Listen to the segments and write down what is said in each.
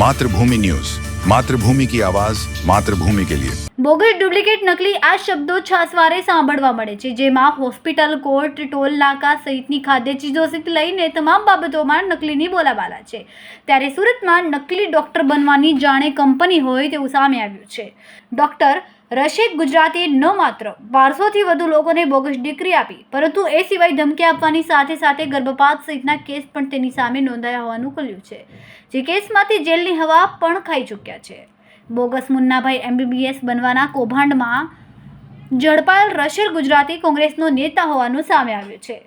Mathrubhumi news Mathrubhumi કી આવાજ માતૃભૂમિ કે લિયે બોગસ ડુપ્લિકેટ નકલી આ શબ્દો છાસવારે સાંભળવા મળે છે, જેમાં હોસ્પિટલ, કોર્ટ, ટોલ નાકા સહિતની ખાદ્ય ચીજો સહિત લઈને તમામ બાબતોમાં નકલીની બોલાબાલા છે. ત્યારે સુરતમાં નકલી ડોક્ટર બનવાની જાણે કંપની હોય તેવું સામે આવ્યું છે. ડોક્ટર રશીદ ગુજરાતે ન માત્ર બારસોથી વધુ લોકોને બોગસ ડિગ્રી આપી, પરંતુ એ સિવાય ધમકી આપવાની સાથે સાથે ગર્ભપાત સહિતના કેસ પણ તેની સામે નોંધાયા હોવાનું ખુલ્યું છે. જે કેસમાંથી જેલની હવા પણ ખાઈ ચૂક્યા છે. બોગસ મુન્નાભાઈ એમબીબીએસ બનવાના કૌભાંડમાં ઝડપાયેલ રશિર ગુજરાતી કોંગ્રેસનો નેતા હોવાનું સામે આવ્યું છે.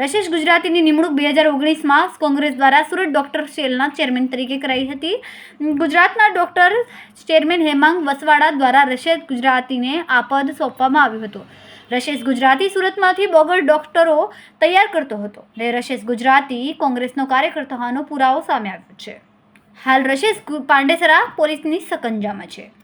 રશીદ ગુજરાતીની નિમણૂક બે હજાર ઓગણીસમાં કોંગ્રેસ દ્વારા સુરત ડોક્ટર સેલના ચેરમેન તરીકે કરાઈ હતી. ગુજરાતના ડોક્ટર ચેરમેન હેમાંગ વસવાડા દ્વારા રશીદ ગુજરાતીને આ પદ સોંપવામાં આવ્યું હતું. રશેશ ગુજરાતી સુરતમાંથી બોગર ડોક્ટરો તૈયાર કરતો હતો ને રશેષ ગુજરાતી કોંગ્રેસનો કાર્યકર્તા હોવાનો પુરાવો સામે આવ્યો છે. હાલ રશેષ ગુ- પાંડેસરા પોલીસની સકંજામાં છે.